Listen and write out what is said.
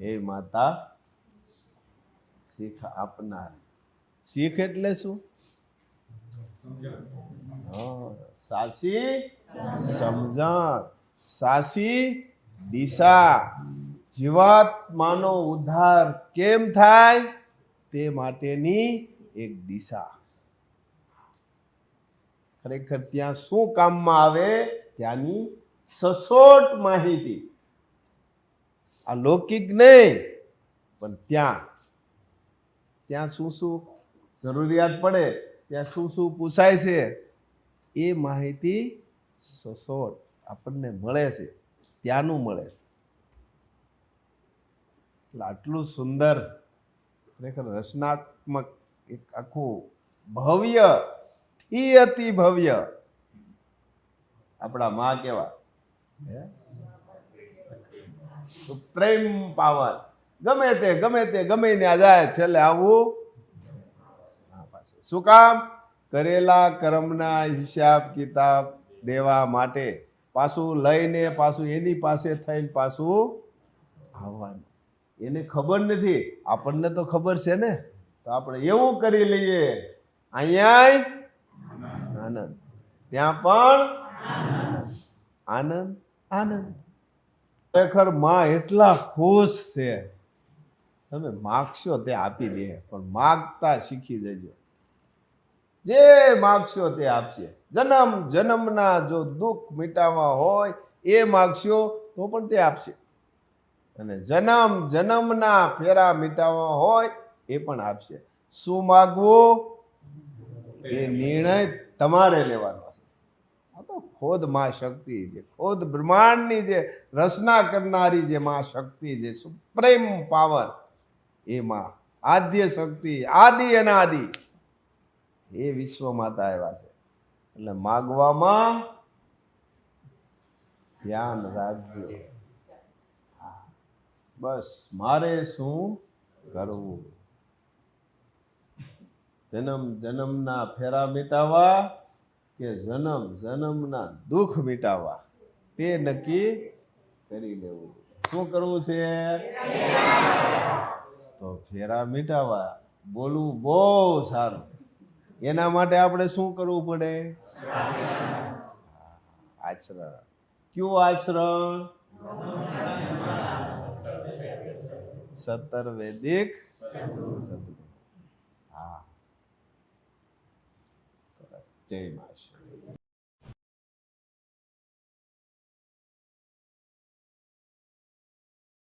હે માતા, શીખ આપનાર. શીખ એટલે શું? સાસી સમજણ. સાસી દિશા. જીવાત્માનો ઉદ્ધાર કેમ થાય? તે માટેની એક દિશા. ખરેખર ત્યાં શું કામમાં આવે? ત્યાંની સચોટ માહિતી. આ લૌકિક નહીં, પણ ત્યાં. ત્યાં શું શું જરૂરિયાત પડે, ત્યાં શું શું પૂછાય છે, એ માહિતી સસોટ આપણને મળે છે, ત્યાંનું મળે છે. આટલું સુંદર ખરેખર રચનાત્મક એક આખું ભવ્યથી અતિ ભવ્ય આપણા માં કેવા હે? સુપ્રીમ પાવર ગમે તે ગમે તે, ગમે ત્યાં જાય, છેલ્લે આવું. શું કામ? કરેલા કર્મના હિસાબ કિતાબ દેવા માટે પાછું લઈને પાછું એની પાસે થઈને પાછું આવવાનું. એને ખબર નથી. આપણને તો ખબર છે ને. તો આપણે એવું કરી લઈએ. અહીંયા આનંદ. ત્યાં પણ આનંદ. આનંદ. ખરેખરમાં એટલા ખુશ છે. તમે માગશો તે આપી દે, પણ માગતા શીખી જજો. જે માગશો તે આપશે. જન્મ, જન્મના જો દુઃખ મીટાવવા હોય, એ માગશો તો પણ તે આપશે. અને જન્મ, જન્મના ફેરા મીટાવવા હોય, એ પણ આપશે. શું માગવું? એ નિર્ણય તમારે લેવાનો. ખોદ મા શક્તિ છે. ખોદ બ્રહ્માંડની જે રચના કરનારી જે માં શક્તિ છે, સુપ્રેમ પાવર, એ માં આદ્ય શક્તિ, આદિ અનાદિ, એ વિશ્વ માતા એવા છે. એટલે માગવામાં ધ્યાન રાખજો. બસ મારે શું કરવું? જન્મ જન્મના ફેરા મિટાવવા કે જન્મ, જન્મના દુઃખ મિટાવવા, તે નક્કી કરી લેવું. શું કરવું છે? તો ફેરા મિટાવવા. બોલવું બહુ સારું. એના માટે આપણે શું કરવું પડે? આચરણ. કયું આચરણ? સત્તર વૈદિક સદગુણ. હા. 这嘛是